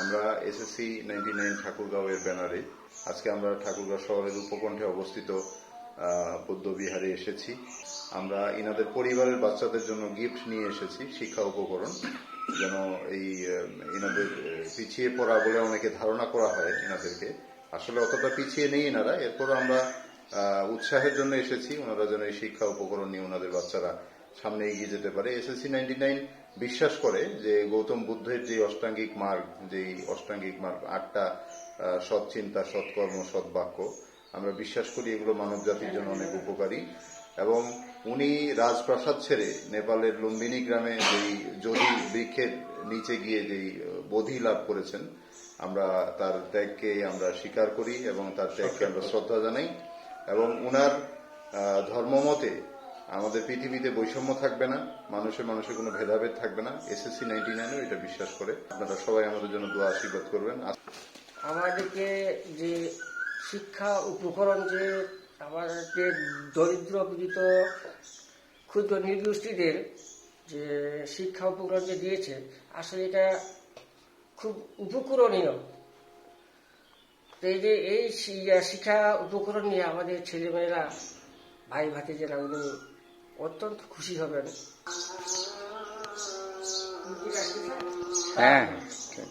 আমরা SSC ninety nine ঠাকুরগাঁওয়ের ব্যানারে আজকে আমরা ঠাকুরগাঁও শহরের উপকণ্ঠে অবস্থিত বৌদ্ধবিহারে এসেছি। আমরা ইনাদের পরিবারের বাচ্চাদের জন্য গিফট নিয়ে এসেছি, শিক্ষা উপকরণ। যেন এই ইনাদের পিছিয়ে পড়া বলে অনেকে ধারণা করা হয় ইনাদেরকে। আসলে অতটা পিছিয়ে নেই এনারা এরপর আমরা উৎসাহের জন্য এসেছি। ওনারা যেন এই শিক্ষা উপকরণ নিয়ে ওনাদের বাচ্চারা সামনে এগিয়ে যেতে পারে। এসএসসি নাইনটি নাইন বিশ্বাস করে যে গৌতম বুদ্ধের যে অষ্টাঙ্গিক মার্গ, যে অষ্টাঙ্গিক মার্গ, আটটা সৎ চিন্তা সৎকর্ম সৎ বাক্য, আমরা বিশ্বাস করি এগুলো মানব জাতির জন্য অনেক উপকারী। এবং উনি রাজপ্রাসাদ ছেড়ে নেপালের লুম্বিনী গ্রামে যেই যোধি বৃক্ষের নিচে গিয়ে যেই বোধি লাভ করেছেন, আমরা তার ত্যাগকে আমরা স্বীকার করি এবং তার ত্যাগকে আমরা শ্রদ্ধা জানাই। এবং উনার ধর্মমতে আমাদের পৃথিবীতে বৈষম্য থাকবে না, মানুষের মানুষের কোনো ভেদাভেদ থাকবে না। এসএসসি নাইনটি নাইনও এটা বিশ্বাস করে। আপনারা সবাই আমাদের জন্য দোয়া আশীর্বাদ করবেন। আমাদেরকে যে শিক্ষা উপকরণ যে আমাদের দরিদ্র পীড়িত, ক্ষুদ্র নির্গোষ্ঠীদের যে শিক্ষা উপকরণ যে দিয়েছে, আসলে এটা খুব উপকরণীয়। এই যে এই শিক্ষা উপকরণ নিয়ে আমাদের ছেলেমেয়েরা ভাই ভাতিজেরা উনি অত্যন্ত খুশি হবেন হ্যাঁ।